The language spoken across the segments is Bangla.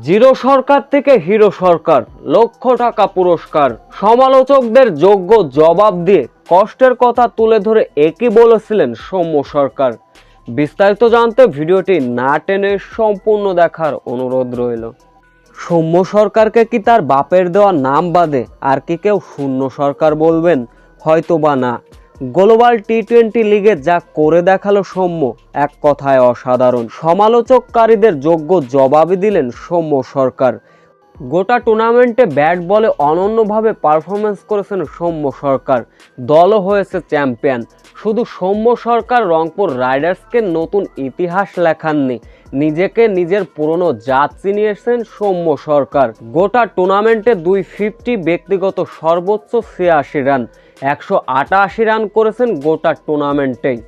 জিরো সরকার থেকে হিরো সরকার, লক্ষ টাকা পুরস্কার। সমালোচকদের যোগ্য জবাব দিয়ে কষ্টের কথা তুলে ধরে একই বলেছিলেন সৌম্য সরকার। বিস্তারিত জানতে ভিডিওটি না টেনে সম্পূর্ণ দেখার অনুরোধ রইল। সৌম্য সরকারকে কি তার বাপের দেওয়া নাম বাদে আর কি কেউ শূন্য সরকার বলবেন? হয়তো বা না। গ্লোবাল টি টোয়েন্টি লিগে যা করে দেখাল সৌম্য, এক কথায় অসাধারণ। সমালোচককারীদের যোগ্য জবাবই দিলেন সৌম্য সরকার। গোটা টুর্নামেন্টে ব্যাট বলে অনন্যভাবে পারফরমেন্স করেছেন সৌম্য সরকার। দলও হয়েছে চ্যাম্পিয়ন। শুধু সৌম্য সরকার রংপুর রাইডার্সকে নতুন ইতিহাস লেখাননি, নিজেকে নিজের পুরনো জাত চিনিয়েছেন সৌম্য সরকার। গোটা টুর্নামেন্টে দুই ফিফটি ব্যক্তিগত সর্বোচ্চ ছিয়াশি রান, একশো আটাশি রান করেছেন গোটা টুর্নামেন্টেই।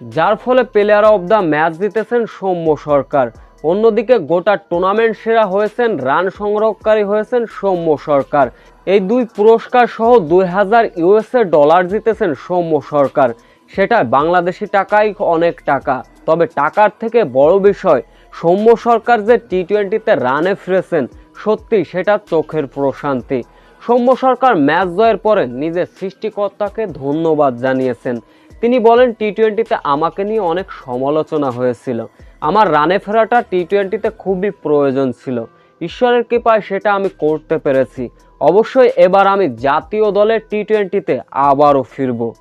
যার ফলে প্লেয়ার অব দ্য ম্যাচ জিতেছেন সৌম্য সরকার। অন্যদিকে গোটা টুর্নামেন্ট সেরা হয়েছেন, রান সংগ্রহকারী হয়েছেন সৌম্য সরকার। এই দুই পুরস্কার সহ দুই হাজার ইউএসএ ডলার জিতেছেন সৌম্য সরকার। সেটা বাংলাদেশি টাকাই অনেক টাকা। তবে টাকার থেকে বড় বিষয়, সৌম্য সরকার যে টি টোয়েন্টিতে রানে ফিরেছেন সত্যি সেটা চোখের প্রশান্তি। সৌম্য সরকার ম্যাচ জয়ের পরে নিজের সৃষ্টিকর্তাকে ধন্যবাদ জানিয়েছেন। তিনি বলেন টি টোয়েন্টিতে আমাকে নিয়ে অনেক সমালোচনা হয়েছিল। আমার রানে ফেরাটা টি টোয়েন্টিতে খুবই প্রয়োজন ছিল। ঈশ্বরের কৃপায় সেটা আমি করতে পেরেছি। অবশ্যই এবার আমি জাতীয় দলের টি টোয়েন্টিতে আবারও ফিরবো।